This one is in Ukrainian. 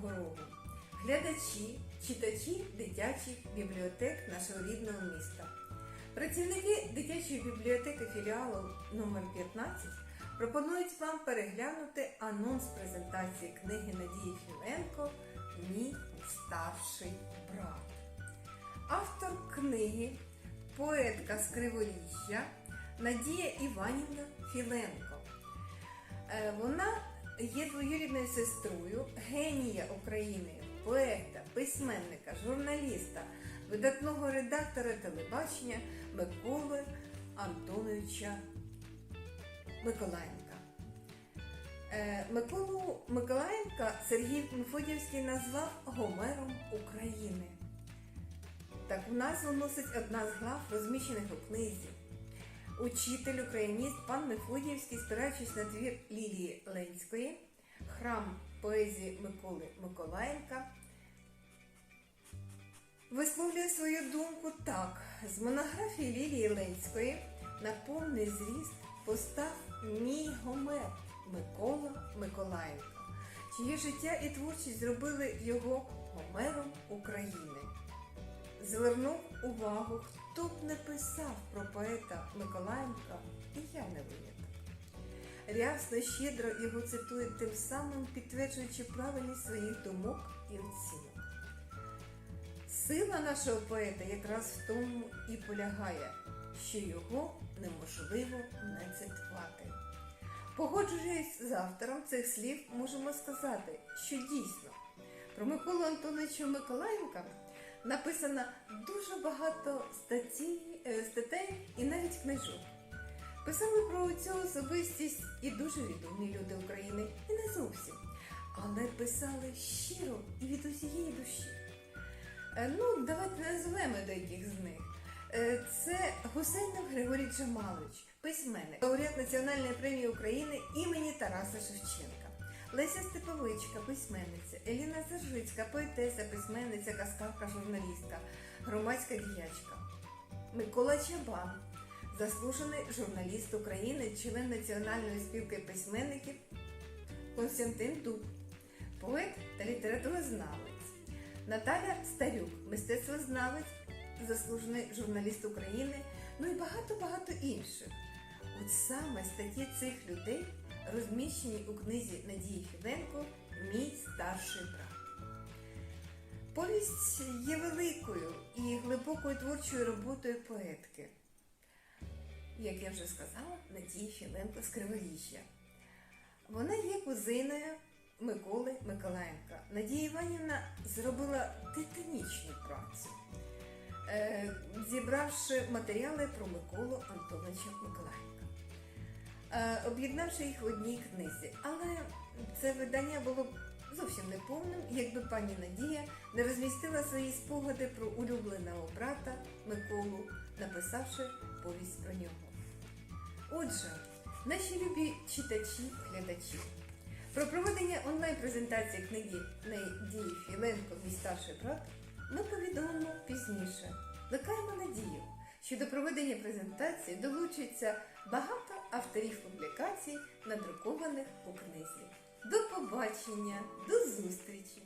порогу. Глядачі, читачі дитячих бібліотек нашого рідного міста. Працівники дитячої бібліотеки філіалу номер 15 пропонують вам переглянути анонс презентації книги Надії Філенко Мій старший брат. Автор книги, поетка з Криворіжжя Надія Іванівна Філенко. Е, Вона є двоюрідною сестрою генія України, поета, письменника, журналіста, видатного редактора телебачення Миколи Антоновича Миколаєнка. Е, Миколу Миколаєнка Сергій Мефодіївський назвав Гомером України. Таку назву носить одна з глав, розміщених у книзі. Учитель україніст пан Мефодіївський, спираючись на твір Лілії Ленської, храм поезії Миколи Миколаєнка, висловлює свою думку так: з монографії Лілії Ленської на повний зріст постав мій Гомер Микола Миколаєнко, чиє життя і творчість зробили його Гомером України. Звернув увагу, хто б не писав про поета Миколаєнка, і я не виняток. Рясно, щедро його цитують, тим самим підтверджуючи правильність своїх думок і оцінок. Сила нашого поета якраз в тому і полягає, що його неможливо не цитувати. Погоджуючись з автором цих слів, можемо сказати, що дійсно про Миколу Антоновича Миколаєнка написано дуже багато статей, статей і навіть книжок. Писали про цю особистість і дуже відомі люди України, і не зовсім, але писали щиро і від усієї душі. Е, Ну, давайте назвемо деяких з них. Е, Це Гусейнов Григорій Джамалович, письменник, лауреат Національної премії України імені Тараса Шевченка. Леся Степовичка, письменниця, Еліна Зержицька, поетеса, письменниця, казкавка, журналістка, громадська діячка. Микола Чабан, заслужений журналіст України, член Національної спілки письменників Константин Дуб, поет та літературознавець. Наталя Старюк, мистецтвознавець, заслужений журналіст України, ну і багато-багато інших. От саме статті цих людей розміщені у книзі Надії Філенко Мій старший брат. Повість є великою і глибокою творчою роботою поетки, як я вже сказала, Надії Філенко з Криворіжжя. Вона є кузиною Миколи Миколаєнка. Надія Іванівна зробила титанічну працю, е, зібравши матеріали про Миколу Антоновича Миколаєнка, об'єднавши їх в одній книзі. Але це видання було б зовсім неповним, якби пані Надія не розмістила свої спогади про улюбленого брата Миколу, написавши повість про нього. Отже, наші любі читачі, глядачі. Про проведення онлайн-презентації книги Надії Філенко Мій старший брат ми повідомимо пізніше. Плекаємо надію, що до проведення презентації долучиться багато авторів публікацій, надрукованих у книзі. До побачення, до зустрічі!